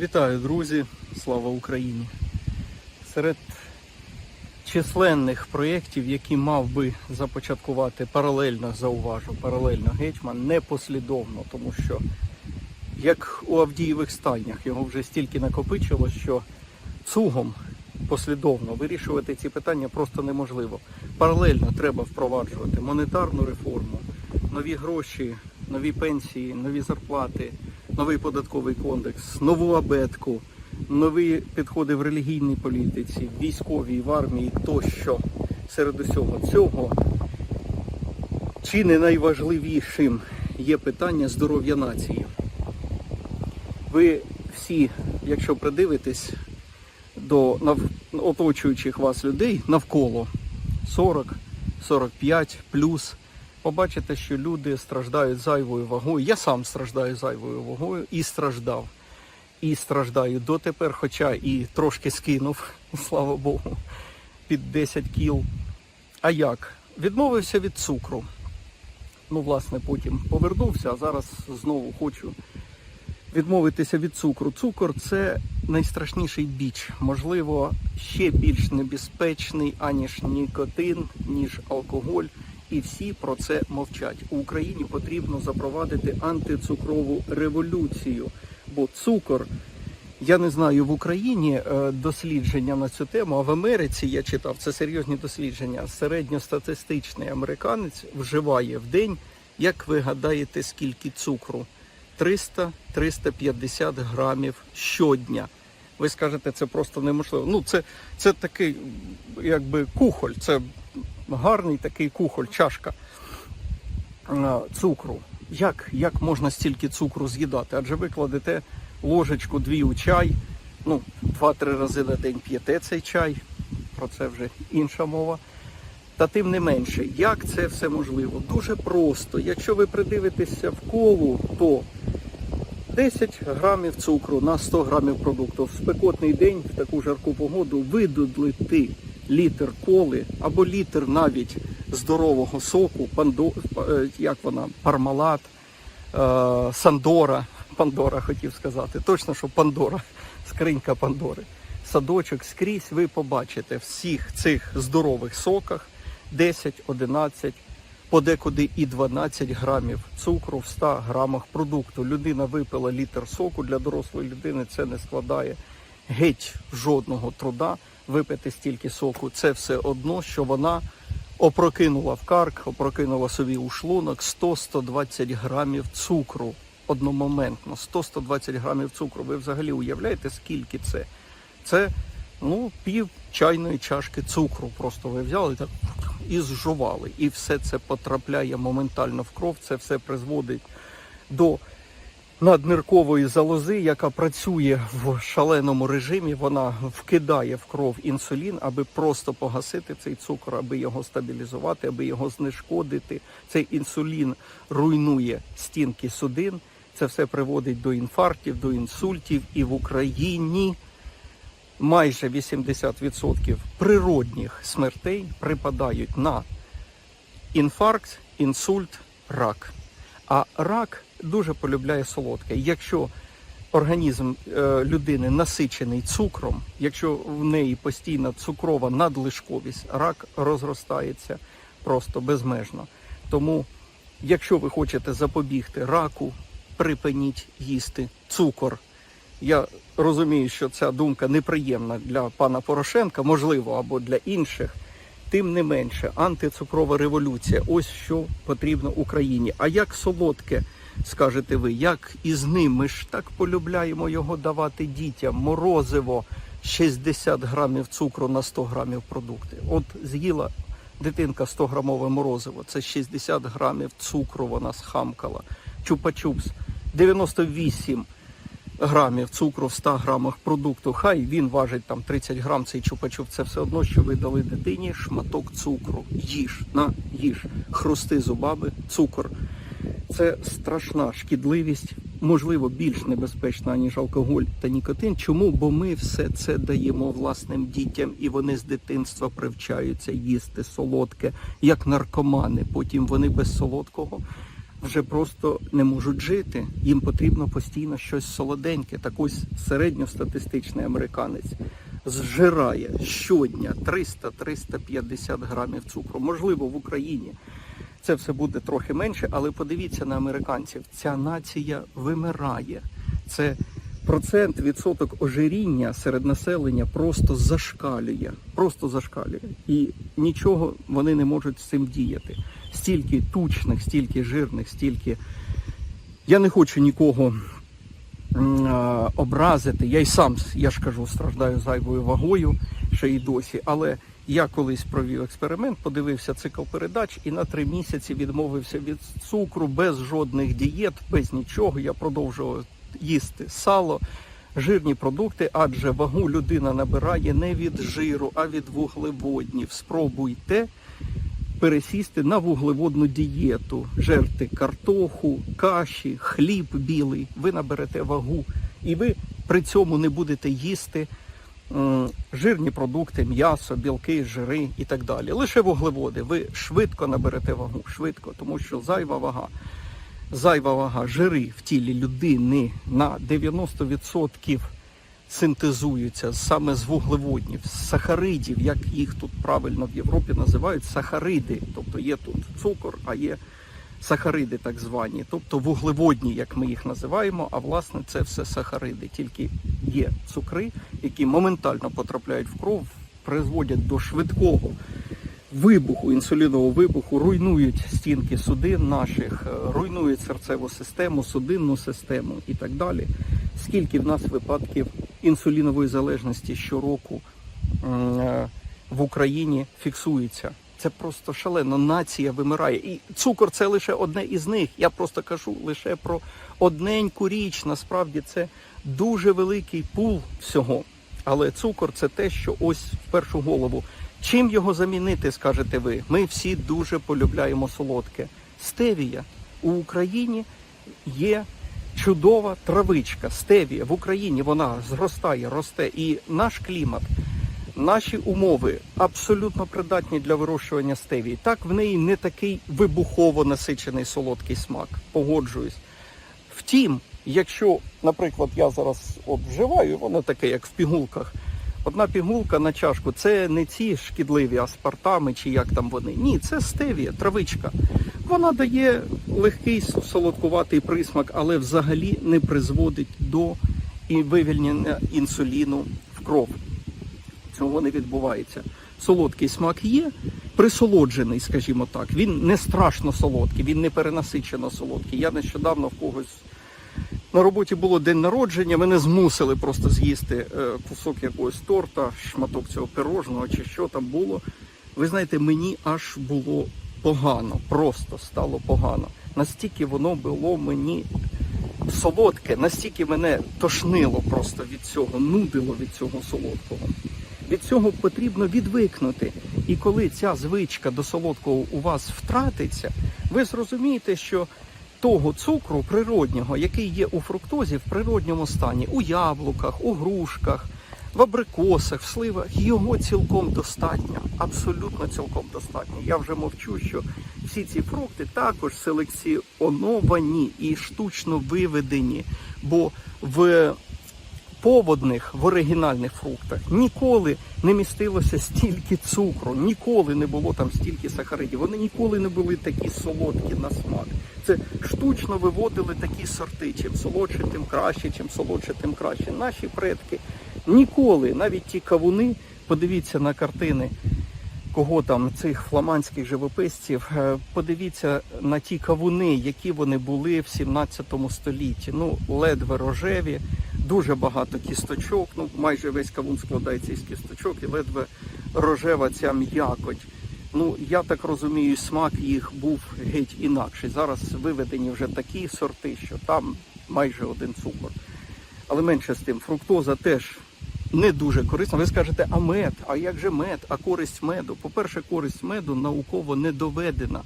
Вітаю, друзі! Слава Україні! Серед численних проєктів, які мав би започаткувати паралельно, зауважу, паралельно гетьман, непослідовно, тому що як у Авдієвих стайнях його вже стільки накопичило, що цугом послідовно вирішувати ці питання просто неможливо. Паралельно треба впроваджувати монетарну реформу, нові гроші, нові пенсії, нові зарплати, новий податковий кодекс, нову абетку, нові підходи в релігійній політиці, в військовій, в армії тощо. Серед усього цього чи не найважливішим є питання здоров'я нації. Ви всі, якщо придивитесь до оточуючих вас людей навколо 40-45 плюс, побачите, що люди страждають зайвою вагою. Я сам страждаю зайвою вагою і страждав. І страждаю дотепер, хоча і трошки скинув, слава Богу, під 10 кіл. А як? Відмовився від цукру. Ну, власне, потім повернувся, а зараз знову хочу відмовитися від цукру. Цукор це найстрашніший біч, можливо, ще більш небезпечний, аніж нікотин, ніж алкоголь. І всі про це мовчать. У Україні потрібно запровадити антицукрову революцію, бо цукор. Я не знаю в Україні е, дослідження на цю тему, а в Америці я читав це серйозні дослідження. Середньостатистичний американець вживає в день, як ви гадаєте, скільки цукру? 300-350 грамів щодня. Ви скажете, це просто неможливо. Ну, це, це такий, якби кухоль, це гарний такий кухоль, чашка цукру. Як, як можна стільки цукру з'їдати? Адже ви кладете ложечку дві у чай, ну, два-три рази на день п'єте цей чай, про це вже інша мова. Та тим не менше, як це все можливо? Дуже просто. Якщо ви придивитеся в колу, то 10 грамів цукру на 100 грамів продукту. В спекотний день, в таку жарку погоду, видудлити літр коли або літр навіть здорового соку, пандо, е, як вона, пармалат, е, сандора, пандора хотів сказати. Точно, що пандора, скринька пандори. Садочок скрізь ви побачите всіх цих здорових соках 10, 11, подекуди і 12 грамів цукру в 100 грамах продукту. Людина випила літр соку для дорослої людини. Це не складає геть жодного труда випити стільки соку. Це все одно, що вона опрокинула в карк, опрокинула собі у шлунок 100-120 грамів цукру одномоментно. 100-120 грамів цукру. Ви взагалі уявляєте, скільки це? Це ну, пів чайної чашки цукру. Просто ви взяли так і зжували. І все це потрапляє моментально в кров. Це все призводить до надниркової залози, яка працює в шаленому режимі. Вона вкидає в кров інсулін, аби просто погасити цей цукор, аби його стабілізувати, аби його знешкодити. Цей інсулін руйнує стінки судин. Це все приводить до інфарктів, до інсультів. І в Україні майже 80% природних смертей припадають на інфаркт, інсульт, рак. А рак дуже полюбляє солодке. Якщо організм е, людини насичений цукром, якщо в неї постійна цукрова надлишковість, рак розростається просто безмежно. Тому, якщо ви хочете запобігти раку, припиніть їсти цукор. Я розумію, що ця думка неприємна для пана Порошенка, можливо, або для інших. Тим не менше, антицукрова революція ось що потрібно Україні. А як солодке, скажете ви, як із ним? Ми ж так полюбляємо його давати дітям. Морозиво 60 грамів цукру на 100 грамів продукти. От з'їла дитинка 100 грамове морозиво, це 60 грамів цукру вона схамкала. Чупа-чупс 98 грамів цукру в 100 грамах продукту. Хай він важить там 30 грам цей чупа-чуп. Це все одно, що ви дали дитині шматок цукру. Їж на їж, хрусти зубами, цукор. Це страшна шкідливість, можливо, більш небезпечна, ніж алкоголь та нікотин. Чому? Бо ми все це даємо власним дітям, і вони з дитинства привчаються їсти солодке, як наркомани. Потім вони без солодкого вже просто не можуть жити. Їм потрібно постійно щось солоденьке. Так ось середньостатистичний американець зжирає щодня 300-350 грамів цукру. Можливо, в Україні це все буде трохи менше, але подивіться на американців. Ця нація вимирає. Це процент відсоток ожиріння серед населення просто зашкалює. Просто зашкалює. І нічого вони не можуть з цим діяти. Стільки тучних, стільки жирних, стільки. Я не хочу нікого образити. Я й сам, я ж кажу, страждаю зайвою вагою ще й досі. Але я колись провів експеримент, подивився цикл передач і на три місяці відмовився від цукру без жодних дієт, без нічого. Я продовжував їсти сало, жирні продукти, адже вагу людина набирає не від жиру, а від вуглеводнів. Спробуйте пересісти на вуглеводну дієту, жерти картоху, каші, хліб білий. Ви наберете вагу, і ви при цьому не будете їсти жирні продукти, м'ясо, білки, жири і так далі. Лише вуглеводи. Ви швидко наберете вагу, швидко, тому що зайва вага. Зайва вага, жири в тілі людини на 90% синтезуються саме з вуглеводнів, з сахаридів, як їх тут правильно в Європі називають сахариди. Тобто є тут цукор, а є сахариди так звані, тобто вуглеводні, як ми їх називаємо, а власне це все сахариди. Тільки є цукри, які моментально потрапляють в кров, призводять до швидкого вибуху, інсулінового вибуху, руйнують стінки судин наших, е, руйнують серцеву систему, судинну систему і так далі. Скільки в нас випадків інсулінової залежності щороку е, в Україні фіксується? Це просто шалено. Нація вимирає. І цукор це лише одне із них. Я просто кажу лише про одненьку річ. Насправді це дуже великий пул всього. Але цукор це те, що ось в першу голову. Чим його замінити, скажете ви? Ми всі дуже полюбляємо солодке. Стевія у Україні є чудова травичка. Стевія в Україні вона зростає, росте. І наш клімат, наші умови абсолютно придатні для вирощування стевії. Так, в неї не такий вибухово насичений солодкий смак. Погоджуюсь. Втім, якщо, наприклад, я зараз от вживаю, воно таке, як в пігулках. Одна пігулка на чашку це не ці шкідливі аспартами, чи як там вони. Ні, це стевія, травичка. Вона дає легкий солодкуватий присмак, але взагалі не призводить до вивільнення інсуліну в кров. Цього не відбувається. Солодкий смак є, присолоджений, скажімо так. Він не страшно солодкий, він не перенасичено солодкий. Я нещодавно в когось на роботі було день народження, мене змусили просто з'їсти е, кусок якогось торта, шматок цього пирожного чи що там було. Ви знаєте, мені аж було погано, просто стало погано. Настільки воно було мені солодке, настільки мене тошнило просто від цього, нудило від цього солодкого. Від цього потрібно відвикнути. І коли ця звичка до солодкого у вас втратиться, ви зрозумієте, що того цукру природнього, який є у фруктозі в природньому стані, у яблуках, у грушках, в абрикосах, в сливах, його цілком достатньо, абсолютно цілком достатньо. Я вже мовчу, що всі ці фрукти також селекціоновані і штучно виведені, бо в поводних в оригінальних фруктах ніколи не містилося стільки цукру, ніколи не було там стільки сахаридів. Вони ніколи не були такі солодкі на смак. Це штучно виводили такі сорти. Чим солодше, тим краще, чим солодше, тим краще. Наші предки ніколи, навіть ті кавуни, подивіться на картини. Кого там цих фламандських живописців, е, подивіться на ті кавуни, які вони були в 17 столітті. Ну, ледве рожеві, дуже багато кісточок. Ну, майже весь кавун складається із кісточок, і ледве рожева ця м'якоть. Ну, я так розумію, смак їх був геть інакший. Зараз виведені вже такі сорти, що там майже один цукор. Але менше з тим, фруктоза теж не дуже корисна. Ви скажете, а мед, а як же мед, а користь меду? По-перше, користь меду науково не доведена.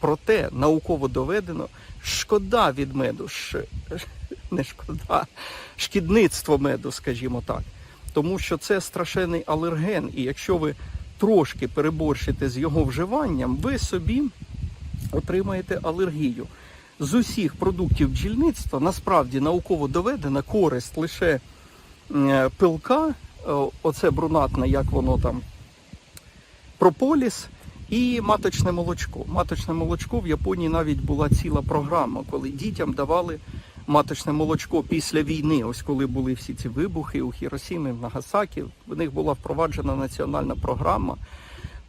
Проте науково доведено, шкода від меду. Не шкода, шкідництво меду, скажімо так. Тому що це страшенний алерген, і якщо ви трошки переборщите з його вживанням, ви собі отримаєте алергію. з усіх продуктів бджільництва насправді науково доведена користь лише е, пилка, е, оце брунатне, як воно там, прополіс і маточне молочко. Маточне молочко в Японії навіть була ціла програма, коли дітям давали маточне молочко після війни. Ось коли були всі ці вибухи у Хіросімі, в Нагасакі, в них була впроваджена національна програма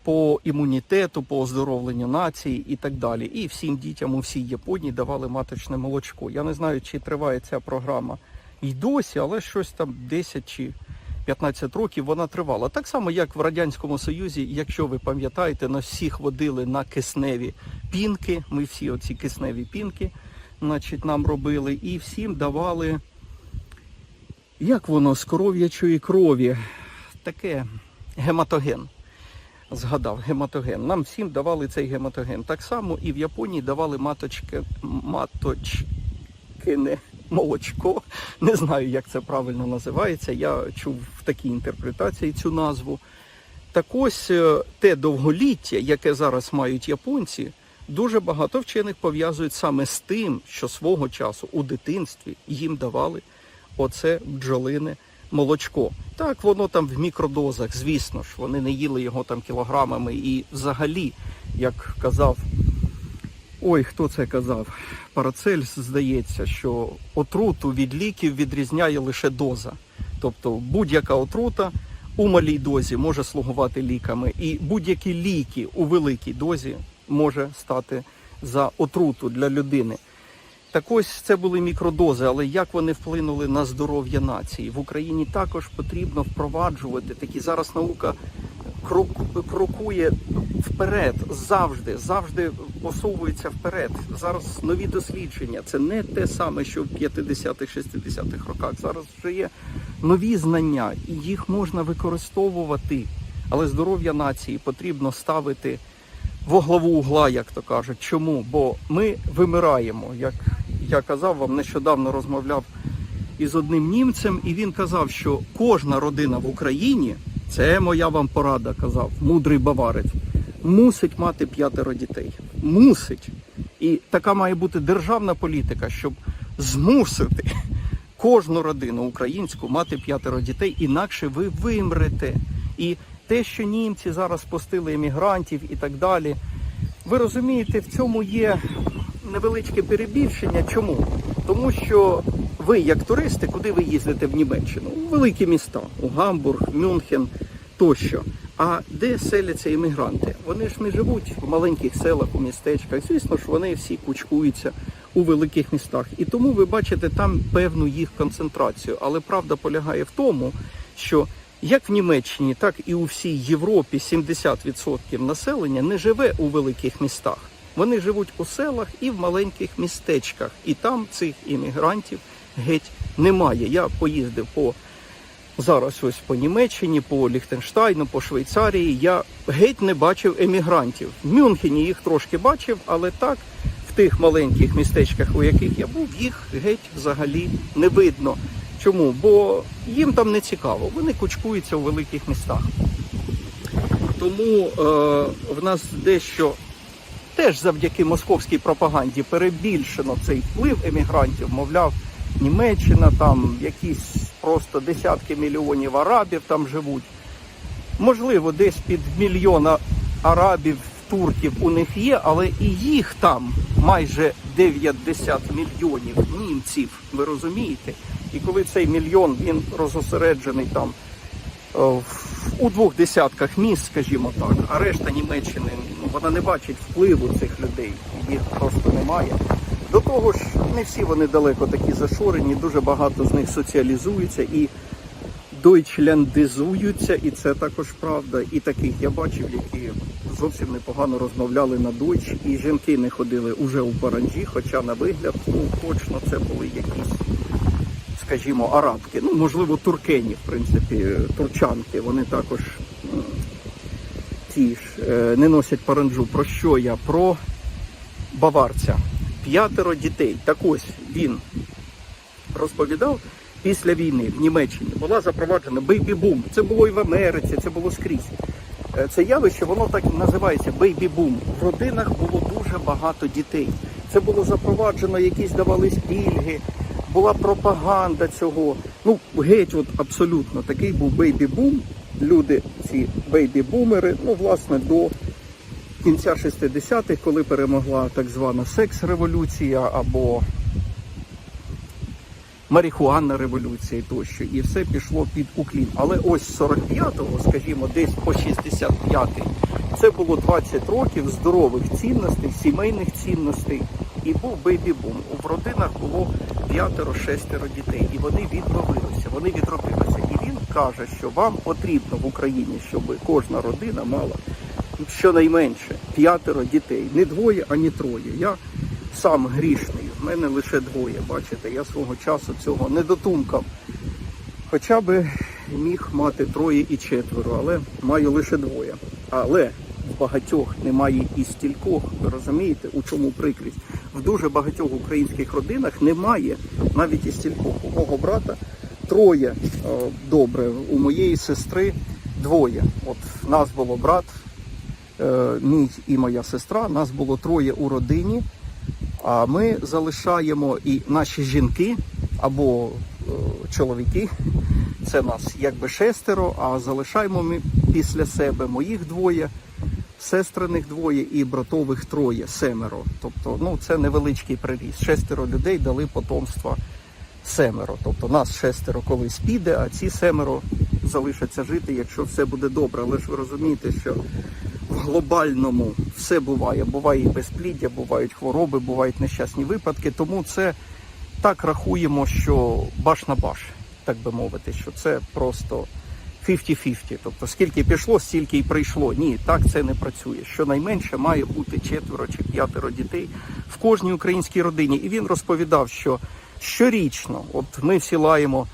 по імунітету, по оздоровленню нації і так далі. І всім дітям у всій Японії давали маточне молочко. Я не знаю, чи триває ця програма і досі, але щось там 10 чи 15 років вона тривала. Так само, як в Радянському Союзі, якщо ви пам'ятаєте, на всіх водили на кисневі пінки. Ми всі оці кисневі пінки значить, нам робили, і всім давали, як воно, з коров'ячої крові, таке гематоген. Згадав гематоген. Нам всім давали цей гематоген. Так само і в Японії давали маточки, маточкине молочко. Не знаю, як це правильно називається. Я чув в такій інтерпретації цю назву. Так ось е, те довголіття, яке зараз мають японці, дуже багато вчених пов'язують саме з тим, що свого часу у дитинстві їм давали оце бджолине молочко. Так, воно там в мікродозах, звісно ж, вони не їли його там кілограмами. І взагалі, як казав, ой, хто це казав? Парацельс, здається, що отруту від ліків відрізняє лише доза. Тобто будь-яка отрута у малій дозі може слугувати ліками, і будь-які ліки у великій дозі може стати за отруту для людини. Так ось це були мікродози, але як вони вплинули на здоров'я нації? В Україні також потрібно впроваджувати такі. Зараз наука крок- крокує вперед завжди, завжди посовується вперед. Зараз нові дослідження. Це не те саме, що в 50-х, 60-х роках. Зараз вже є нові знання, і їх можна використовувати. Але здоров'я нації потрібно ставити во главу угла, як то кажуть. Чому? Бо ми вимираємо. Як я казав вам, нещодавно розмовляв із одним німцем, і він казав, що кожна родина в Україні, це моя вам порада, казав мудрий баварець, мусить мати п'ятеро дітей. Мусить. І така має бути державна політика, щоб змусити кожну родину українську мати п'ятеро дітей, інакше ви вимрете. І те, що німці зараз пустили емігрантів і так далі, ви розумієте, в цьому є невеличке перебільшення. Чому? Тому що ви, як туристи, куди ви їздите в Німеччину? У великі міста, у Гамбург, Мюнхен тощо. А де селяться іммігранти? Вони ж не живуть в маленьких селах, у містечках. Звісно ж, вони всі кучкуються у великих містах. І тому ви бачите там певну їх концентрацію. Але правда полягає в тому, що як в Німеччині, так і у всій Європі 70% населення не живе у великих містах. Вони живуть у селах і в маленьких містечках, і там цих іммігрантів геть немає. Я поїздив по зараз ось по Німеччині, по Ліхтенштайну, по Швейцарії. Я геть не бачив емігрантів. В Мюнхені їх трошки бачив, але так в тих маленьких містечках, у яких я був, їх геть взагалі не видно. Чому? Бо їм там не цікаво, вони кучкуються у великих містах. Тому е, в нас дещо теж завдяки московській пропаганді перебільшено цей вплив емігрантів, мовляв, Німеччина, там якісь просто десятки мільйонів арабів там живуть. Можливо, десь під мільйона арабів, турків у них є, але і їх там майже 90 мільйонів німців, ви розумієте? І коли цей мільйон він розосереджений там е, у двох десятках міст, скажімо так, а решта Німеччини ну, вона не бачить впливу цих людей, їх просто немає. До того ж, не всі вони далеко такі зашорені, дуже багато з них соціалізуються і дойчляндизуються, і це також правда. І таких я бачив, які зовсім непогано розмовляли на дойч, і жінки не ходили уже у паранджі, хоча на вигляд, ну точно це були якісь скажімо, арабки, ну можливо, туркені, в принципі, турчанки, вони також ті ж е, не носять паранджу. Про що я? Про баварця. П'ятеро дітей. Так ось він розповідав після війни в Німеччині була запроваджена бейбі-бум. Це було і в Америці, це було скрізь. Е, Це явище, воно так називається бейбі-бум. В родинах було дуже багато дітей. Це було запроваджено, якісь давались пільги, була пропаганда цього. Ну, геть, от абсолютно такий був бейбі-бум. Люди, ці бейбі-бумери, ну, власне, до кінця 60-х, коли перемогла так звана секс-революція або марихуанна революція і тощо, і все пішло під уклін. Але ось 45-го, скажімо, десь по 65-й, це було 20 років здорових цінностей, сімейних цінностей, і був бейбі-бум. В родинах було п'ятеро-шестеро дітей, і вони відновилися, вони відродилися. І він каже, що вам потрібно в Україні, щоб кожна родина мала щонайменше п'ятеро дітей, не двоє, ані троє. Я сам грішний, в мене лише двоє. Бачите, я свого часу цього не дотумкав. Хоча би міг мати троє і четверо, але маю лише двоє. Але в багатьох немає і стількох. Ви розумієте, у чому прикрість? В дуже багатьох українських родинах немає навіть і стількох. У мого брата троє е, добре, у моєї сестри двоє. От нас було брат, е, мій і моя сестра, нас було троє у родині. А ми залишаємо і наші жінки або е, чоловіки, це нас якби шестеро, а залишаємо ми після себе моїх двоє, сестриних двоє і братових троє, семеро. Тобто, ну це невеличкий приріст. Шестеро людей дали потомства семеро. Тобто нас шестеро колись піде, а ці семеро залишаться жити, якщо все буде добре. Але ж ви розумієте, що в глобальному все буває. Буває і безпліддя, бувають хвороби, бувають нещасні випадки. Тому це так рахуємо, що баш на баш, так би мовити, що це просто 50-50. Тобто скільки пішло, стільки й прийшло. Ні, так це не працює. Щонайменше має бути четверо чи п'ятеро дітей в кожній українській родині. І він розповідав, що щорічно, от ми всі лаємо.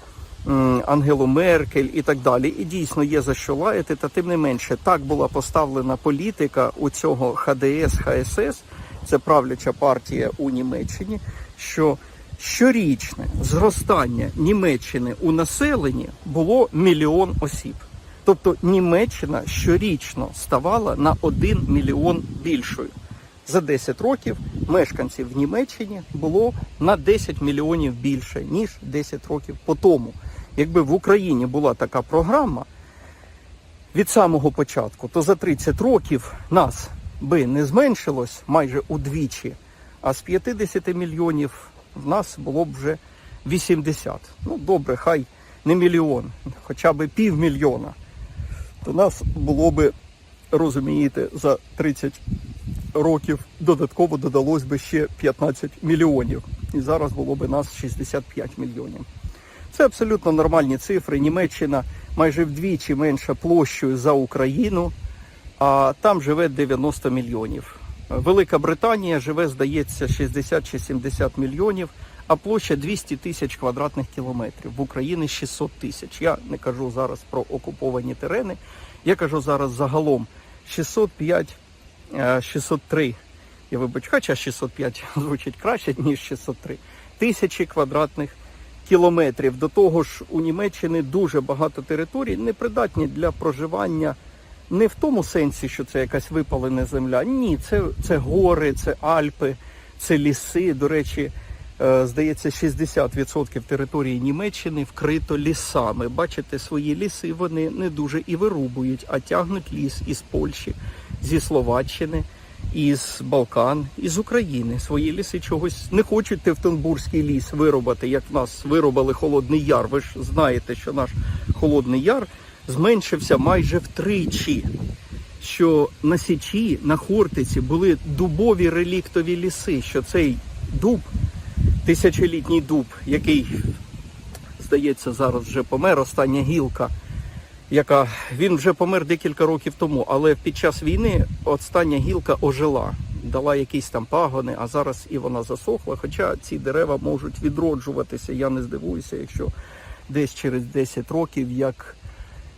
Ангелу Меркель і так далі. І дійсно є за що лаяти, та тим не менше так була поставлена політика у цього ХДС, ХСС, це правляча партія у Німеччині, що щорічне зростання Німеччини у населенні було мільйон осіб. Тобто Німеччина щорічно ставала на 1 мільйон більшою. За 10 років мешканців в Німеччині було на 10 мільйонів більше, ніж 10 років по тому. Якби в Україні була така програма від самого початку, то за 30 років нас би не зменшилось майже удвічі, а з 50 мільйонів в нас було б вже 80. Ну добре, хай не мільйон, хоча б півмільйона. То нас було би, розумієте, за 30 років додатково додалось би ще 15 мільйонів. І зараз було би нас 65 мільйонів. Це абсолютно нормальні цифри. Німеччина майже вдвічі менша площею за Україну, а там живе 90 мільйонів. Велика Британія живе, здається, 60 чи 70 мільйонів, а площа 200 тисяч квадратних кілометрів. В Україні 600 тисяч. Я не кажу зараз про окуповані терени, я кажу зараз загалом 605, е, 603, я вибачаю, хоча 605 звучить краще, ніж 603, тисячі квадратних кілометрів. До того ж, у Німеччині дуже багато територій непридатні для проживання не в тому сенсі, що це якась випалена земля. Ні, це, це гори, це Альпи, це ліси. До речі, е, здається, 60% території Німеччини вкрито лісами. Бачите, свої ліси вони не дуже і вирубують, а тягнуть ліс із Польщі, зі Словаччини, із Балкан, із України. Свої ліси чогось не хочуть Тевтонбурзький ліс вирубати, як в нас вирубали Холодний Яр. Ви ж знаєте, що наш Холодний Яр зменшився майже втричі. Що на Січі, на Хортиці були дубові реліктові ліси, що цей дуб, тисячолітній дуб, який, здається, зараз вже помер, остання гілка, яка він вже помер декілька років тому, але під час війни остання гілка ожила, дала якісь там пагони, а зараз і вона засохла. Хоча ці дерева можуть відроджуватися. Я не здивуюся, якщо десь через 10 років, як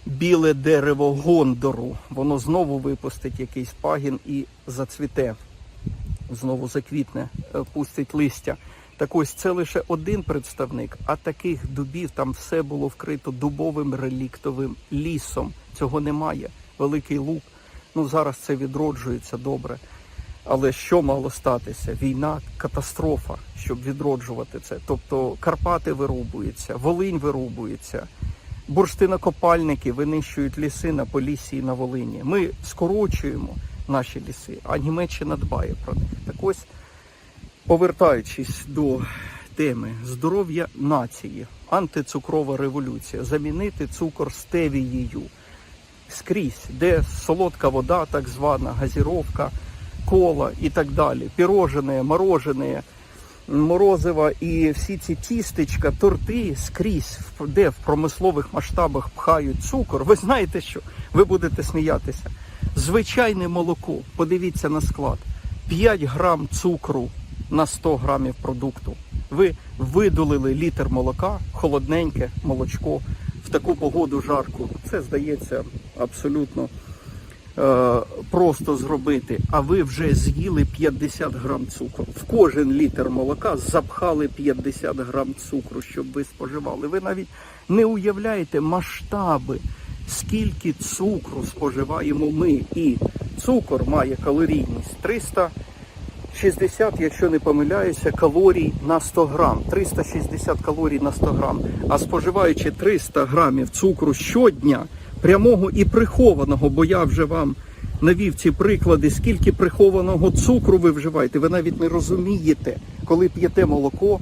біле дерево Гондору, воно знову випустить якийсь пагін і зацвіте, знову заквітне, е, пустить листя. Так ось це лише один представник, а таких дубів там все було вкрито дубовим реліктовим лісом. Цього немає. Великий лук. Ну зараз це відроджується добре. Але що мало статися? Війна, катастрофа, щоб відроджувати це. Тобто Карпати вирубуються, Волинь вирубується, бурштинокопальники винищують ліси на Поліссі і на Волині. Ми скорочуємо наші ліси, а Німеччина дбає про них. Так ось, повертаючись до теми здоров'я нації, антицукрова революція, замінити цукор стевією скрізь, де солодка вода, так звана газіровка, кола і так далі, пірожене, морожене, морозива і всі ці тістечка, торти скрізь, де в промислових масштабах пхають цукор. Ви знаєте що? Ви будете сміятися. Звичайне молоко, подивіться на склад, 5 грам цукру на 100 грамів продукту. Ви видулили літр молока, холодненьке молочко в таку погоду жарку. Це здається абсолютно е, просто зробити. А ви вже з'їли 50 грам цукру. В кожен літр молока запхали 50 грам цукру, щоб ви споживали. Ви навіть не уявляєте масштаби, скільки цукру споживаємо ми. І цукор має калорійність 300 60, якщо не помиляюся, калорій на 100 грам. 360 калорій на 100 грам. А споживаючи 300 грамів цукру щодня, прямого і прихованого, бо я вже вам навів ці приклади, скільки прихованого цукру ви вживаєте, ви навіть не розумієте, коли п'єте молоко,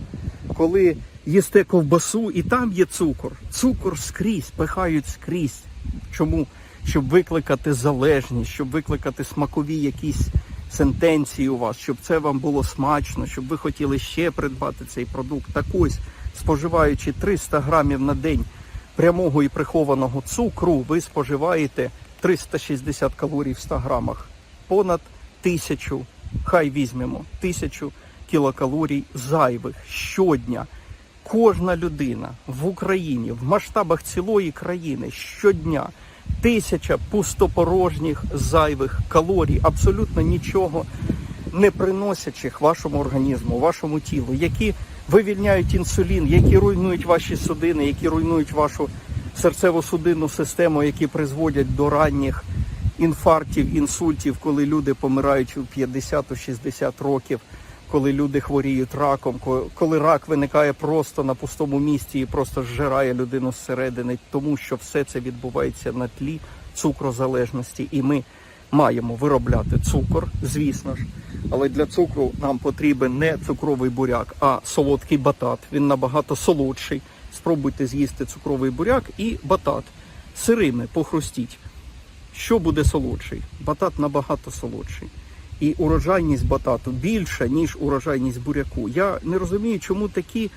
коли їсте ковбасу, і там є цукор. Цукор скрізь, пихають скрізь. Чому? Щоб викликати залежність, щоб викликати смакові якісь сентенції у вас, щоб це вам було смачно, щоб ви хотіли ще придбати цей продукт. Так ось, споживаючи 300 грамів на день прямого і прихованого цукру, ви споживаєте 360 калорій в 100 грамах. Понад тисячу, хай візьмемо, тисячу кілокалорій зайвих щодня. Кожна людина в Україні в масштабах цілої країни щодня тисяча пустопорожніх зайвих калорій, абсолютно нічого не приносячих вашому організму, вашому тілу, які вивільняють інсулін, які руйнують ваші судини, які руйнують вашу серцево-судинну систему, які призводять до ранніх інфарктів, інсультів, коли люди помирають у 50-60 років, коли люди хворіють раком, коли рак виникає просто на пустому місці і просто зжирає людину зсередини, тому що все це відбувається на тлі цукрозалежності, і ми маємо виробляти цукор, звісно ж. Але для цукру нам потрібен не цукровий буряк, а солодкий батат. Він набагато солодший. Спробуйте з'їсти цукровий буряк і батат сирими похрустіть. Що буде солодший? Батат набагато солодший. І урожайність батату більша, ніж урожайність буряку. Я не розумію, чому такі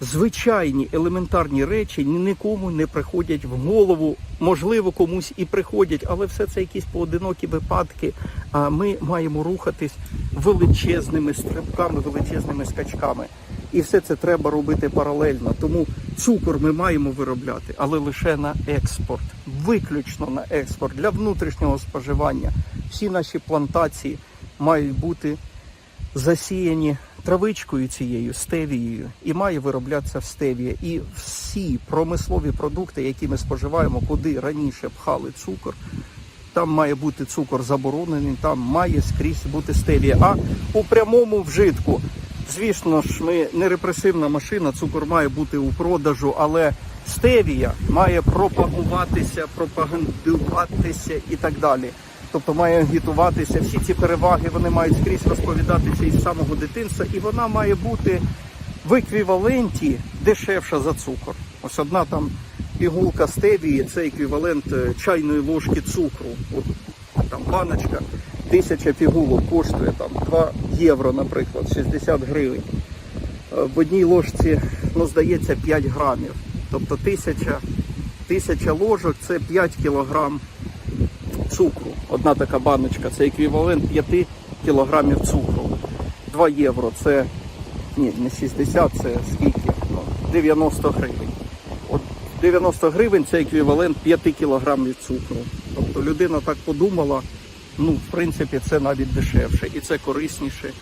звичайні елементарні речі нікому не приходять в голову. Можливо, комусь і приходять, але все це якісь поодинокі випадки. А ми маємо рухатись величезними стрибками, величезними скачками. І все це треба робити паралельно. Тому цукор ми маємо виробляти, але лише на експорт, виключно на експорт для внутрішнього споживання. Всі наші плантації мають бути засіяні травичкою цією стевією, і має вироблятися стевія. І всі промислові продукти, які ми споживаємо, куди раніше пхали цукор, там має бути цукор заборонений, там має скрізь бути стевія. А у прямому вжитку, звісно ж, ми не репресивна машина, цукор має бути у продажу, але стевія має пропагуватися, пропагандуватися і так далі. Тобто має агітуватися, всі ці переваги вони мають скрізь розповідатися із самого дитинства, і вона має бути в еквіваленті дешевша за цукор. Ось одна там пігулка стевії це еквівалент е, чайної ложки цукру. От там баночка, тисяча пігулок коштує там 2 євро, наприклад, 60 гривень. Е, В одній ложці, ну, здається, 5 грамів. Тобто тисяча, тисяча ложок це 5 кілограм цукру. Одна така баночка це еквівалент 5 кілограмів цукру. 2 євро це ні, не 60, це скільки? Ну, 90 гривень. От 90 гривень це еквівалент 5 кілограмів цукру. Тобто людина так подумала, ну, в принципі, це навіть дешевше і це корисніше,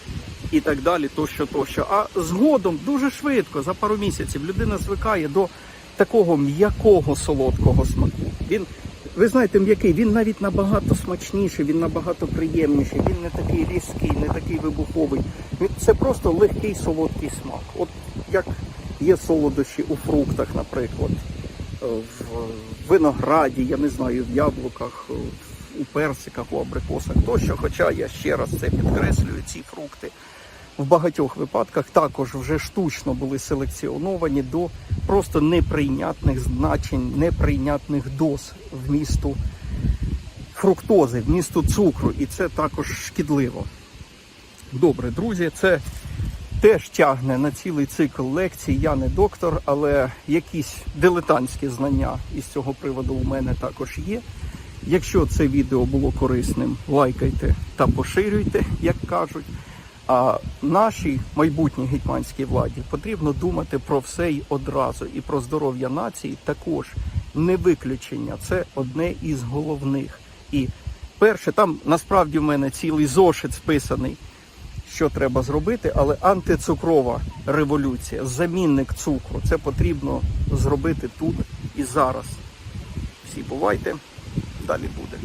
і так далі, тощо, тощо. А згодом дуже швидко, за пару місяців, людина звикає до такого м'якого солодкого смаку. Він ви знаєте, м'який, він навіть набагато смачніший, він набагато приємніший, він не такий різкий, не такий вибуховий. Це просто легкий солодкий смак. От як є солодощі у фруктах, наприклад, е, в винограді, я не знаю, в яблуках, е, у персиках, у абрикосах тощо. Хоча я ще раз це підкреслюю, ці фрукти в багатьох випадках також вже штучно були селекціоновані до просто неприйнятних значень, неприйнятних доз вмісту фруктози, вмісту цукру, і це також шкідливо. Добре, друзі, це теж тягне на цілий цикл лекцій. Я не доктор, але якісь дилетантські знання із цього приводу у мене також є. Якщо це відео було корисним, лайкайте та поширюйте, як кажуть. А нашій майбутній гетьманській владі потрібно думати про все й одразу. І про здоров'я нації також не виключення. Це одне із головних. І перше, там насправді в мене цілий зошит списаний, що треба зробити, але антицукрова революція, замінник цукру, це потрібно зробити тут і зараз. Всі бувайте, далі буде.